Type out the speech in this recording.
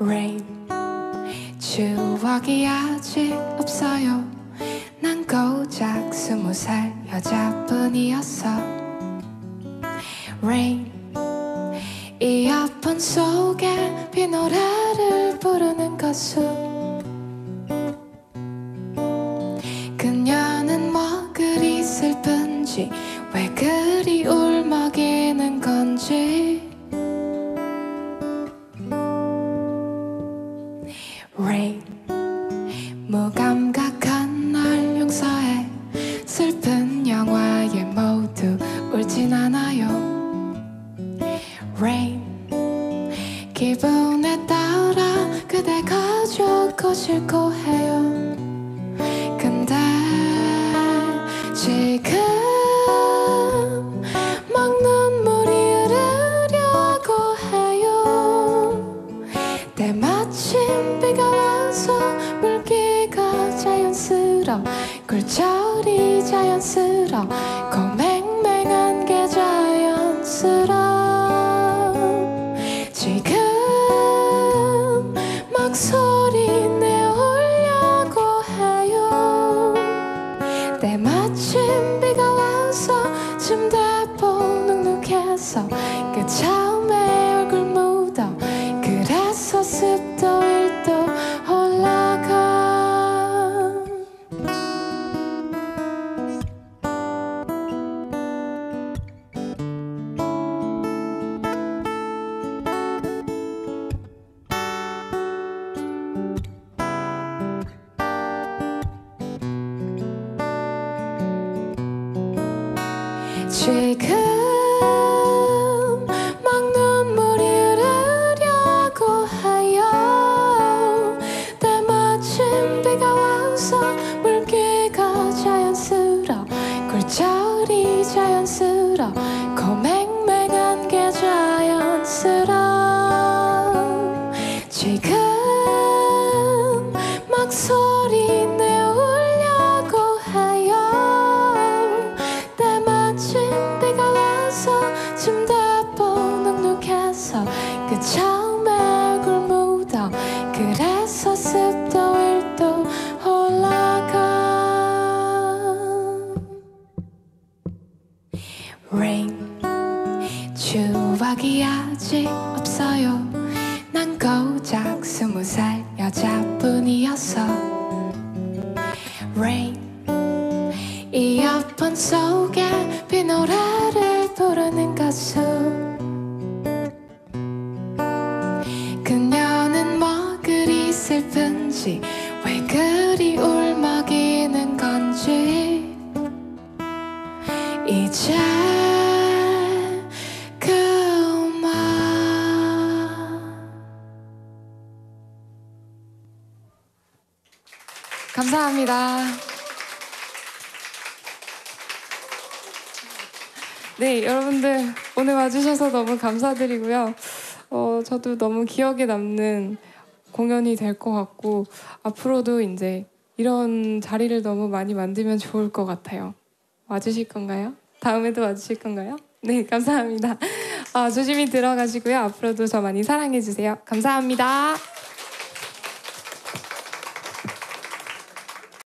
Rain. 추억이 아직 없어요. 난 고작 스무 살 여자뿐이었어. Rain. 이어폰 속에 비 노래를 부르는 가수 무감각한 날 용서해. 슬픈 영화에 모두 울진 않아요. Rain. 기분에 따라 그대가 좋고 싫고 해요. 근데 지금 막 눈물이 흐르려고 해요. 때마침 비가 와서 자연스러워. 고 맹맹한 게 자연스러워. 지금 막 소리 내오려고 해요. 때마침 비가 와서 침대보 눅눅해서 지금 막 눈물이 흐르려고 해요. 때마침 비가 와서 물기가 자연스러워 굴절이 자연스러워 고맹맹한 게 자연스러워. 지금 Rain. 추억이 아직 없어요. 난 고작 스무 살 여자뿐이었어 Rain. 이어폰 속에 비 노래를 부르는 가수 그녀는 뭐 그리 슬픈지 왜 그리 울먹이는 건지. 이제 감사합니다. 네, 여러분들 오늘 와주셔서 너무 감사드리고요. 어, 저도 너무 기억에 남는 공연이 될 것 같고 앞으로도 이제 이런 자리를 너무 많이 만들면 좋을 것 같아요. 와주실 건가요? 다음에도 와주실 건가요? 네, 감사합니다. 아, 조심히 들어가시고요. 앞으로도 저 많이 사랑해 주세요. 감사합니다.